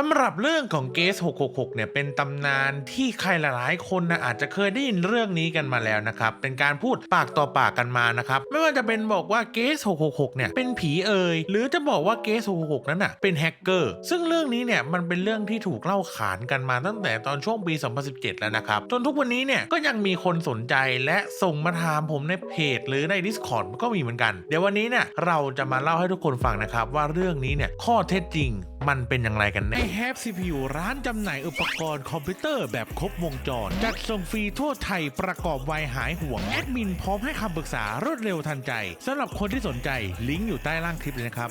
สำหรับเรื่องของเกส 666 เนี่ยเป็นตำนานที่ใครหลายๆ คนนะอาจจะเคยได้ยินเรื่องนี้กันมาแล้วนะครับ เป็นการพูดปากต่อปากกันมานะครับ ไม่ว่าจะเป็นบอกว่าเกส 666 เนี่ยเป็นผีเอ่ยหรือจะบอกว่าเกส 666 นั้นน่ะเป็นแฮกเกอร์ซึ่งเรื่องนี้เนี่ยมันเป็นเรื่องที่ถูกเล่าขานกันมาตั้งแต่ตอนช่วงปี 2017 แล้วนะครับ จนทุกวันนี้เนี่ยก็ยังมีคนสนใจและส่งมาถามผมในเพจ หรือใน Discord ก็มีเหมือนกัน เดี๋ยววันนี้เนี่ยเราจะมาเล่าให้ทุกคนฟังนะครับว่าเรื่องนี้เนี่ยข้อเท็จจริงมันเป็นอย่างไรกันแน่ไอแฮป CPU ร้านจำหน่ายอุปกรณ์คอมพิวเตอร์แบบครบวงจร จัดส่งฟรีทั่วไทยประกอบไวหายห่วง แอดมินพร้อมให้คำปรึกษารวดเร็วทันใจสำหรับคนที่สนใจลิงก์อยู่ใต้ล่างคลิปเลยนะครับ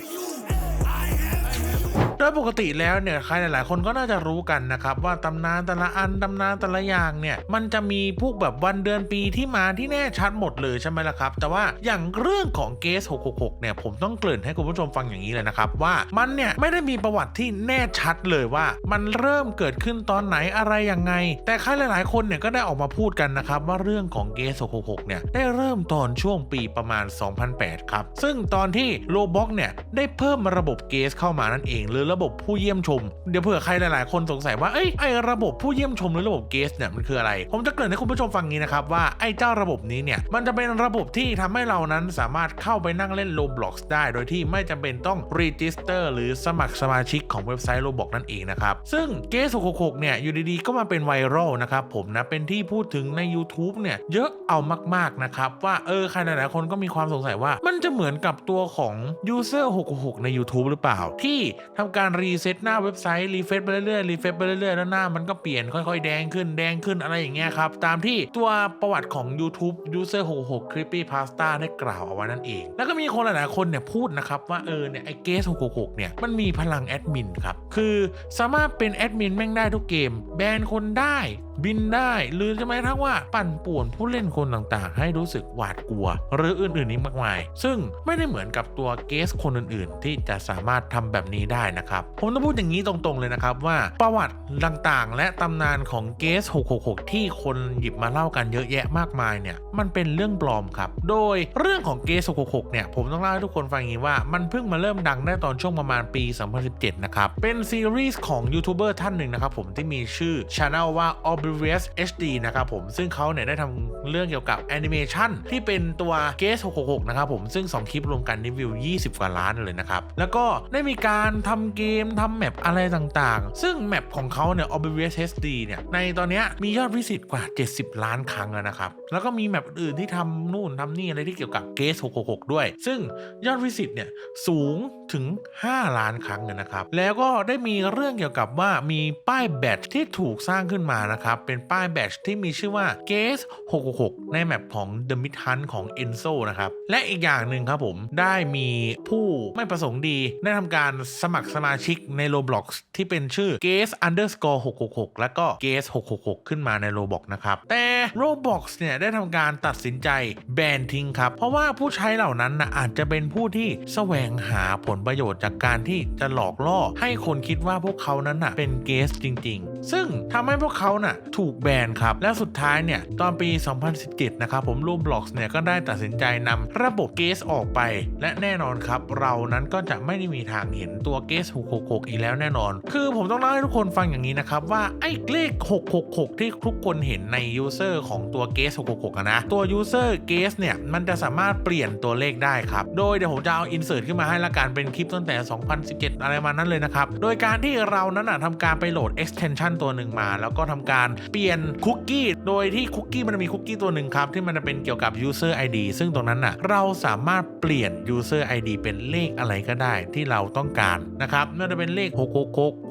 โดยปกติแล้วเนี่ยใครหลายๆ คนก็น่าจะรู้กันนะครับว่าตำนานแต่ละอันตำนานแต่ละอย่างเนี่ยมันจะมีพวกแบบวันเดือนปีที่มาที่แน่ชัดหมดเลยใช่ไหมล่ะครับ แต่ว่าอย่างเรื่องของเกส 666 เนี่ยผมต้องเกริ่นให้คุณผู้ชมฟังอย่างนี้เลยนะครับว่ามันเนี่ยไม่ได้มีประวัติที่แน่ชัดเลยว่า มันเริ่มเกิดขึ้นตอนไหนอะไรยังไง แต่ใครหลาย ๆ คนเนี่ยก็ได้ออกมาพูดกันนะครับว่าเรื่องของเกส 666 เนี่ยได้เริ่มตอนช่วงปีประมาณ 2008 ครับ ซึ่งตอนที่โลบ็อกเนี่ยได้เพิ่มระบบเกสเข้ามานั่นเองหรือระบบผู้เยี่ยมชม เดี๋ยวเผื่อใครหลาย ๆ คนสงสัยว่าเอ้ยไอระบบผู้เยี่ยมชมหรือระบบเกสเนี่ยมันคืออะไร ผมจะเกริ่นให้คุณผู้ชมฟังงี้นะครับว่าไอ้เจ้าระบบนี้เนี่ยมันจะเป็นระบบที่ทำให้เรานั้นสามารถเข้าไปนั่งเล่น Roblox ได้ โดยที่ไม่จำเป็นต้อง register หรือสมัครสมาชิกของเว็บไซต์ Roblox นั่นเองนะครับ ซึ่งเกส666เนี่ยอยู่ดี ๆ ก็มาเป็นไวรัลนะครับผมนะเป็นที่พูดถึงใน YouTube เนี่ยเยอะเอามาก ๆ นะครับว่าเออใครหลาย ๆ คนก็มีความสงสัยว่า มันจะเหมือนกับตัวของ user 666ใน YouTube หรือเปล่าที่ทำการรีเซ็ตหน้าเว็บไซต์รีเฟซไปเรื่อยๆรีเฟซไปเรื่อยๆแล้วหน้ามันก็เปลี่ยนค่อยๆ แดงขึ้นแดงขึ้นอะไรอย่างเงี้ยครับ ตามที่ตัวประวัติของ YouTube user 66 creepy pasta ได้กล่าวเอาไว้นั่นเอง แล้วก็มีคนหลายๆคนเนี่ยพูดนะครับว่าเออเนี่ยไอ้เกส66เนี่ยมันมีพลังแอดมินครับ คือสามารถเป็นแอดมินแม่งได้ทุกเกม แบนคนได้บินได้ หรือจะแม้กระทั่งว่าปั่นป่วนผู้เล่นคนต่างๆ ให้รู้สึกหวาดกลัว หรืออื่นๆนี้มากมาย ซึ่งไม่ได้เหมือนกับตัวเกสคนอื่นๆ ที่จะสามารถทำแบบนี้ได้นะครับ ผมต้องพูดอย่างนี้ตรงๆเลยนะครับว่าประวัติต่างๆ และตำนานของเกส 666 ที่คนหยิบมาเล่ากันเยอะแยะมากมายเนี่ยมันเป็นเรื่องปลอมครับ โดยเรื่องของเกส 666 เนี่ยผมต้องเล่าให้ทุกคนฟังอย่างนี้ว่ามันเพิ่งมาเริ่มดังได้ตอนช่วงประมาณปี 2017 นะครับเป็นซีรีส์ของยูทูบเบอร์ท่านหนึ่งนะครับผมที่มีชื่อช anel ว่า Oblivious HD นะครับผมซึ่งเขาเนี่ยได้ทำเรื่องเกี่ยวกับแอนิเมชันที่เป็นตัวเกส666 นะครับผมซึ่ง 2 คลิปรวมกันนี่วิว 20 กว่าล้านเลยนะครับ แล้วก็ได้มีการทำเกมทำแมปอะไรต่างๆ ซึ่งแมปของเขาเนี่ย Oblivious HD เนี่ยในตอนนี้มียอดวิสิตกว่า 70 ล้านครั้งแล้วนะครับแล้วก็มีแมปอื่นที่ทำนู่นทำนี่อะไรที่เกี่ยวกับเกส666 ด้วย ซึ่งยอดวิสิตเนี่ยสูงถึง 5 ล้านครั้งเลยนะครับ แล้วก็ได้มีเรื่องเกี่ยวกับว่ามีป้ายแบตที่ถูกสร้างขึ้นมานะครับ เป็นป้ายแบตที่มีชื่อว่า g a s 666 ในแมปของ The Mid Hunt ของ Enzo นะครับ และอีกอย่างหนึ่งครับผมได้มีผู้ไม่ประสงค์ดี ได้ทำการสมัครสมาชิกใน Roblox ที่เป็นชื่อ g a s underscore 666 แล้วก็ g a s 666 ขึ้นมาใน Roblox นะครับ แต่ Roblox เนี่ยได้ทำการตัดสินใจแบนทิ้งครับ เพราะว่าผู้ใช้เหล่านั้นนะอาจจะเป็นผู้ที่แสวงหาผลประโยชน์จากการที่จะหลอกล่อ ให้คนคิดว่าพวกเขานั้นน่ะเป็นเกสจริง ๆ ซึ่งทำให้พวกเขาน่ะถูกแบนครับ และสุดท้ายเนี่ย ตอนปี 2017 นะครับผม Roblox เนี่ยก็ได้ตัดสินใจนำระบบเกสออกไป และแน่นอนครับ เรานั้นก็จะไม่ได้มีทางเห็นตัวเกส666 อีกแล้วแน่นอน คือผมต้องเล่าให้ทุกคนฟังอย่างนี้นะครับ ว่าไอ้เลข 666 ที่ทุกคนเห็นในยูเซอร์ของตัวเกส666 นะ ตัวยูเซอร์เกสเนี่ยมันจะสามารถเปลี่ยนตัวเลขได้ครับ โดยเดี๋ยวผมจะเอาอินเสิร์ตขึ้นมาให้ละกันเป็นคลิปตั้งแต่ 2017 อะไรมานั้นเลยนะครับ โดยการที่เรานั้นนะทำการไปโหลด extension ตัวหนึ่งมา แล้วก็ทำการเปลี่ยนคุกกี้โดยที่คุกกี้มันจะมีคุกกี้ตัวหนึ่งครับ ที่มันจะเป็นเกี่ยวกับ user ID ซึ่งตรงนั้นน่ะเราสามารถเปลี่ยน user ID เป็นเลขอะไรก็ได้ที่เราต้องการนะครับไม่ว่าจะเป็นเลข 666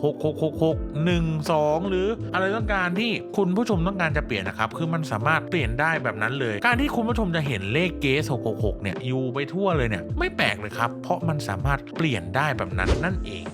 6666 1 2 หรืออะไรต้องการที่คุณผู้ชมต้องการจะเปลี่ยนนะครับคือมันสามารถเปลี่ยนได้แบบนั้นเลย การที่คุณผู้ชมจะเห็นเลขเกส666เนี่ยอยู่ไปทั่วเลยเนี่ยไม่แปลกเลยครับเพราะมันสามารถเปลี่ยนได้แบบนั้นนั่นเอง